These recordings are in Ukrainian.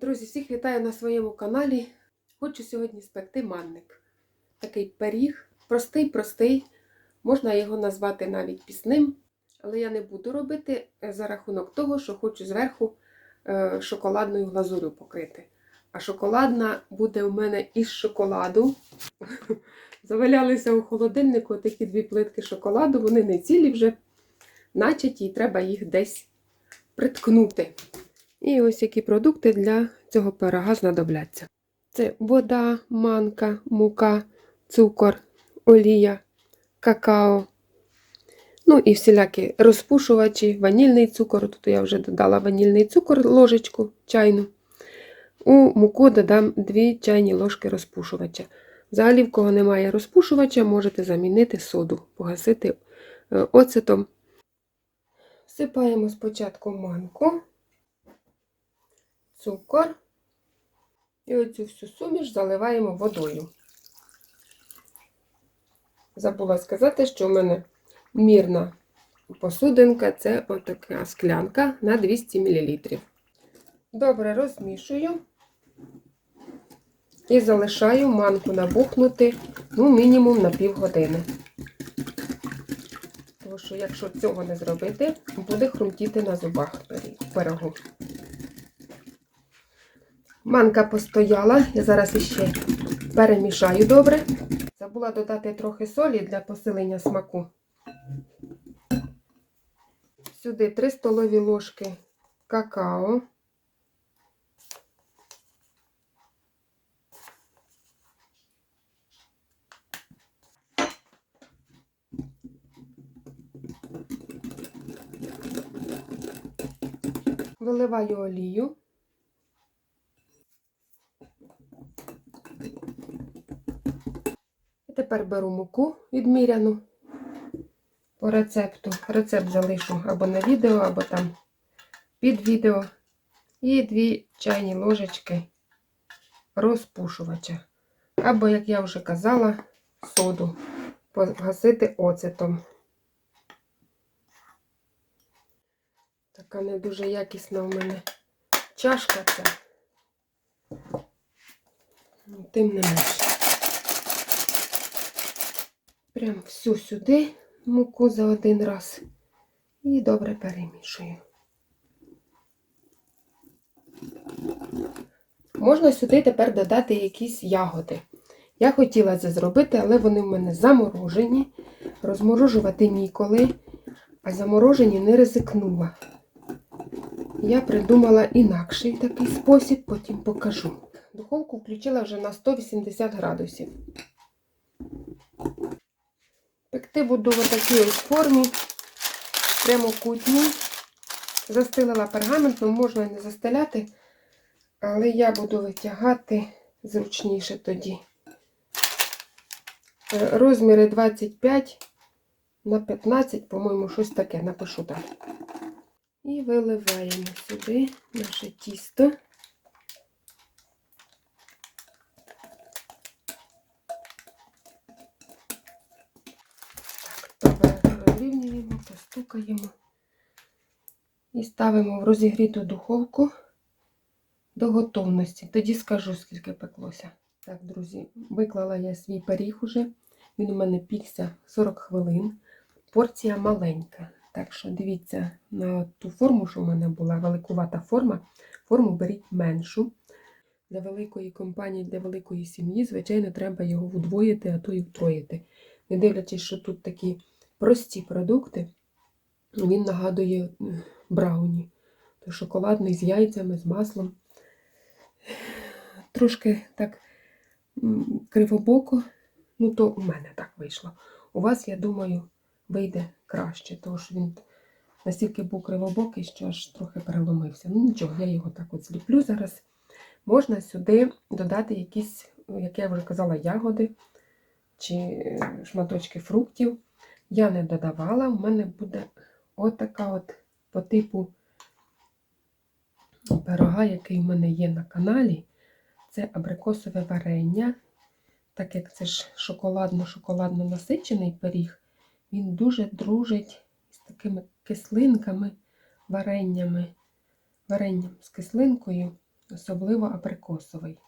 Друзі, всіх вітаю на своєму каналі. Хочу сьогодні спекти манник. Такий пиріг, простий-простий. Можна його назвати навіть пісним, але я не буду робити е, за рахунок того, що хочу зверху е, шоколадною глазурю покрити. А шоколадна буде у мене із шоколаду. Завалялися у холодильнику такі дві плитки шоколаду, вони не цілі вже начаті, і треба їх десь приткнути. І ось які продукти для цього пирога знадобляться. Це вода, манка, мука, цукор, олія, какао. Ну і всілякі розпушувачі, ванільний цукор. Тут я вже додала ванільний цукор, ложечку чайну. У муку додам 2 чайні ложки розпушувача. Взагалі, в кого немає розпушувача, можете замінити соду, погасити е, оцетом. Всипаємо спочатку манку цукор. І оцю всю суміш заливаємо водою. Забула сказати, що в мене мірна посудинка це отака склянка на 200 мл. Добре розмішую і залишаю манку набухнути ну, мінімум на півгодини. Тому що, якщо цього не зробити, буде хрумтіти на зубах пирогу. Манка постояла, я зараз іще перемішаю добре. Забула додати трохи солі для посилення смаку. Сюди 3 столові ложки какао. Виливаю олію. Тепер беру муку відміряну по рецепту. Рецепт залишу або на відео, або там під відео. І дві чайні ложечки розпушувача. Або, як я вже казала, соду погасити оцетом. Така не дуже якісна у мене чашка ця. Тим не менше. Прям всю сюди муку за один раз і добре перемішую. Можна сюди тепер додати якісь ягоди. Я хотіла це зробити, але вони в мене заморожені. Розморожувати ніколи, а заморожені не ризикнула. Я придумала інакший такий спосіб, потім покажу. Духовку включила вже на 180 градусів. Пекти буду в такій ось формі, прямокутній. Застелила пергаментом, можна і не застеляти, але я буду витягати зручніше тоді. Е, Розміри 25 на 15, по-моєму, щось таке, напишу так. І виливаємо сюди наше тісто. Так, добре постукаємо і ставимо в розігріту духовку до готовності. Тоді скажу, скільки пеклося. Так, друзі, виклала я свій пиріг уже. Він у мене пікся 40 хвилин. Порція маленька. Так що дивіться на ту форму, що в мене була великувата форма. Форму беріть меншу. Для великої компанії, для великої сім'ї, звичайно, треба його удвоїти, а то й втроїти. Не дивлячись, що тут такі прості продукти, він нагадує е, брауні. То шоколадний з яйцями, з маслом. Трошки так кривобоко, ну то у мене так вийшло. У вас, я думаю, вийде краще, тому що він настільки був кривобокий, що аж трохи переломився. Ну нічого, я його так от зліплю зараз. Можна сюди додати якісь, як я вже казала, ягоди чи е, шматочки фруктів. Я не додавала, у мене буде отака от по типу пирога, який в мене є на каналі. Це абрикосове варення. Так як це ж шоколадно-шоколадно насичений пиріг, він дуже дружить з такими кислинками, вареннями, варенням з кислинкою. особливо абрикосовий.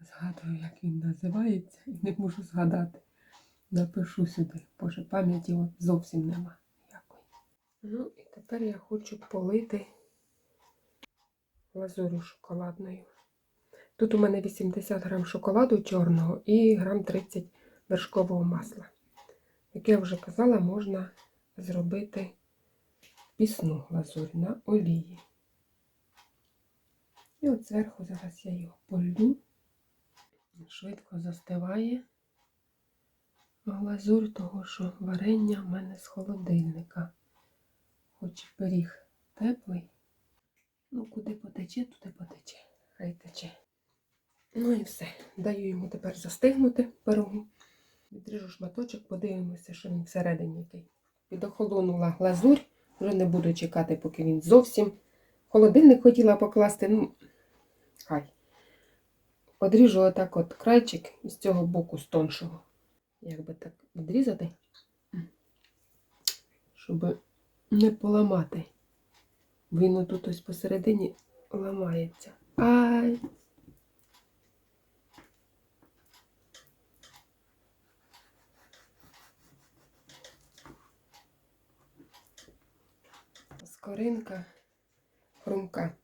Згадую, як він називається, і не можу згадати. Напишу сюди, боже, пам'яті зовсім нема. Ну, і тепер я хочу полити глазурю шоколадною. Тут у мене 80 грам шоколаду чорного і грам 30 вершкового масла. Як я вже казала, можна зробити пісну глазурь на олії. І от зверху зараз я його полю. Швидко застиває глазурь, того що варення в мене з холодильника. Хоч пиріг теплий. Ну, куди потече, туди потече. Хай тече. Ну і все. Даю йому тепер застигнути пирогу. Відріжу шматочок, подивимося, що він всередині який. Підохолонула глазурь. Вже не буду чекати, поки він зовсім. Холодильник хотіла покласти, ну, хай. Одріжу отак от крайчик із цього боку, з тоншого. Як би так відрізати, щоб не поламати. Він отут ось посередині ламається. Ай! Скоринка хрумка.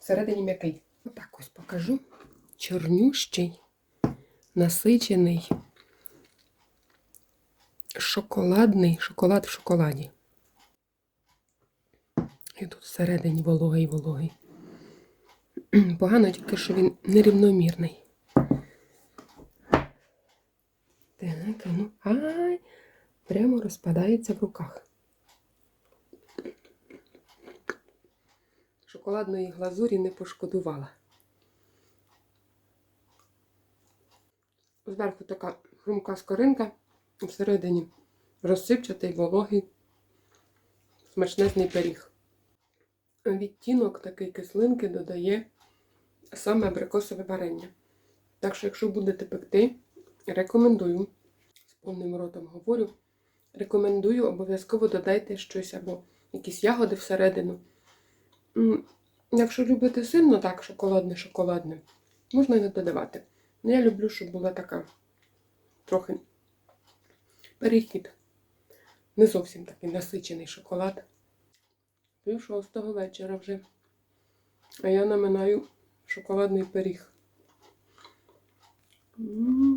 Всередині м'який. Отак ось покажу. Чорнющий, насичений, шоколадний шоколад в шоколаді. І тут всередині вологий вологий. Погано тільки, що він нерівномірний. Так, ну, ай, прямо розпадається в руках. Шоколадної глазурі не пошкодувала. Зверху така хрумка скоринка, всередині розсипчатий, вологий, смачнезний пиріг. Відтінок такий кислинки додає саме абрикосове варення. Так що, якщо будете пекти, рекомендую, з повним ротом говорю, рекомендую, обов'язково додайте щось або якісь ягоди всередину. Якщо любите сильно так шоколадне-шоколадне, можна і не додавати. Ну, я люблю, щоб була така трохи перехід. Не зовсім такий насичений шоколад. Пів шостого вечора вже. А я наминаю шоколадний пиріг. М.